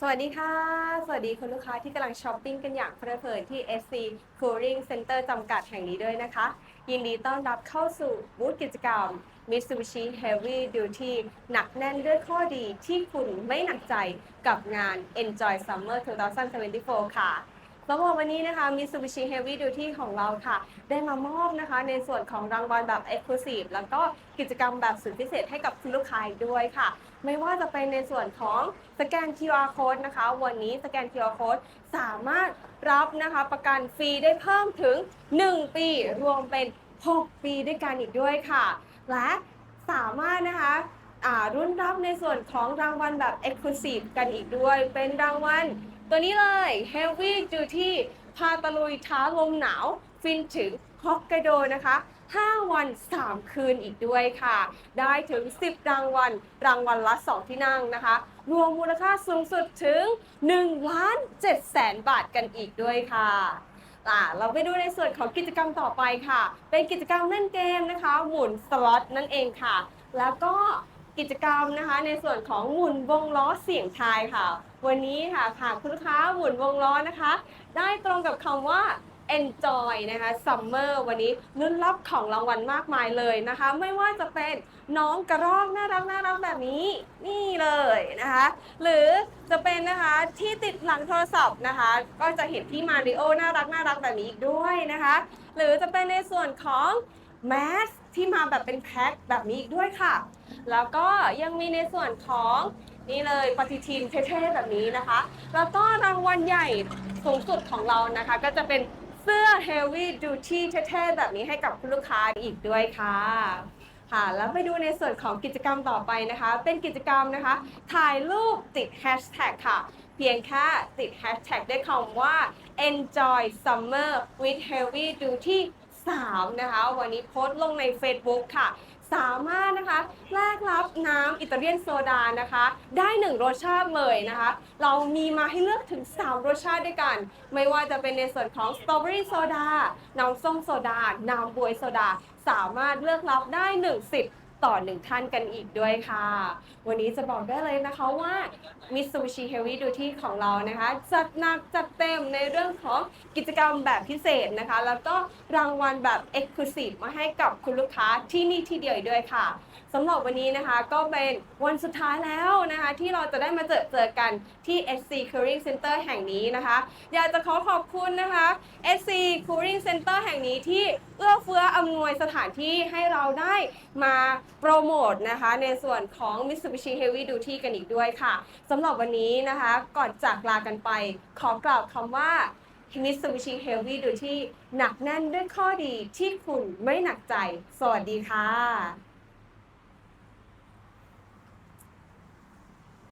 สวัสดีค่ะ สวัสดีคุณลูกค้าที่กำลังช้อปปิ้งกันอย่างเพลิดเพลินที่ SC Cooling Center จำกัดแห่งนี้ด้วยนะคะ ยินดีต้อนรับเข้าสู่บูธกิจกรรม Mitsubishi Heavy Duty หนักแน่นด้วยข้อดีที่คุณไม่หนักใจกับงาน Enjoy Summer 2024 ค่ะ สำหรับวันนี้นะคะ Mitsubishi Heavy Duty ของเราค่ะ ได้มามอบนะคะ ในส่วนของรางวัลแบบ Exclusive แล้วก็กิจกรรมแบบสุดพิเศษให้กับคุณลูกค้าอีกด้วยค่ะ ไม่ว่าจะเป็นในส่วนของสแกน QR code นะคะ วันนี้สแกน QR code สามารถรับนะคะประกันฟรีได้เพิ่มถึง 1 ปี รวมเป็น 6 ปีด้วยกันอีกด้วยค่ะ และสามารถนะคะรุ่นรับในส่วนของรางวัลแบบ Exclusive กันอีกด้วย เป็นรางวัล ตัวนี้เลย Heavy Duty พาตะลุยท้าลมหนาว ฟินถึงฮอกไกโดนะคะ 5 วัน 3 คืนอีกด้วยค่ะ ได้ถึง 10 รางวัล รางวัลละ 2 ที่นั่งนะคะ รวมมูลค่าสูงสุดถึง1ล้าน7แสนบาทกันอีกด้วยค่ะ่ะเราไปดูในส่วนของกิจกรรมต่อไปค่ะ เป็นกิจกรรมเล่นเกมนะคะ หมุนสล็อตนั่นเองค่ะ แล้วก็ กิจกรรมนะคะ ในส่วนของหมุนวงล้อเสียงทายค่ะ วันนี้ค่ะหากคุณลูกค้าหมุนวงล้อนะคะ ได้ตรงกับคำว่า enjoy นะคะ summer วันนี้ลุ้นรับของรางวัลมากมายเลยนะคะ ไม่ว่าจะเป็นน้องกระรอกน่ารักน่ารักแบบนี้ นี่เลยนะคะ หรือจะเป็นนะคะที่ติดหลังโทรศัพท์นะคะ ก็จะเห็นที่มาริโอน่ารักน่ารักแบบนี้อีกด้วยนะคะ หรือจะเป็นในส่วนของ แมสที่มาแบบเป็นแพ็คแบบนี้อีกด้วยค่ะ แล้วก็ยังมีในส่วนของนี่เลยปฏิทินเท่ๆแบบนี้นะคะ แล้วก็รางวัลใหญ่สูงสุดของเรานะคะ ก็จะเป็นเสื้อ Heavy Duty เท่ๆแบบนี้ให้กับคุณลูกค้าอีกด้วยค่ะค่ะแล้วไปดูในส่วนของกิจกรรมต่อไปนะคะ เป็นกิจกรรมนะคะ ถ่ายรูปติด Hashtag ค่ะ เพียงแค่ติด Hashtag ด้วยคำว่า enjoy summer with heavy duty 3 นะคะ วันนี้โพสต์ลงใน Facebook ค่ะ สามารถนะคะแลกรับน้ำอิตาเลียนโซดานะคะ ได้ 1 รสชาติเลยนะคะ เรามีมาให้เลือกถึง 3 รสชาติด้วยกัน ไม่ว่าจะเป็นในส่วนของสตรอเบอรี่โซดา น้ำส้มโซดา น้ำบวยโซดา สามารถเลือกรับได้1สิทธิ์ ต่อ1ท่านกันอีกด้วยค่ะ วันนี้จะบอกได้เลยนะคะว่า Mitsubishi Heavy Duty ของเรานะคะ จัดหนักจัดเต็มในเรื่องของกิจกรรมแบบพิเศษนะคะ แล้วก็รางวัลแบบ Exclusive มาให้กับคุณลูกค้าที่นี่ที่เดียวอีกด้วยค่ะสำหรับวันนี้นะคะก็เป็นวันสุดท้ายแล้วนะคะ ที่เราจะได้มาเจอเจอกันที่ SC Curing Center แห่งนี้นะคะ อยากจะขอขอบคุณนะคะ SC Curing Center แห่งนี้ที่เอื้อเฟื้ออำนวยสถานที่ให้เราได้มาโปรโมทนะคะในส่วนของ Mitsubishi Heavy Duty กันอีกด้วยค่ะสำหรับวันนี้นะคะก่อนจากลากันไป ขอกล่าวคำว่า Mitsubishi Heavy Duty หนักแน่นด้วยข้อดีที่คุณไม่หนักใจ สวัสดีค่ะ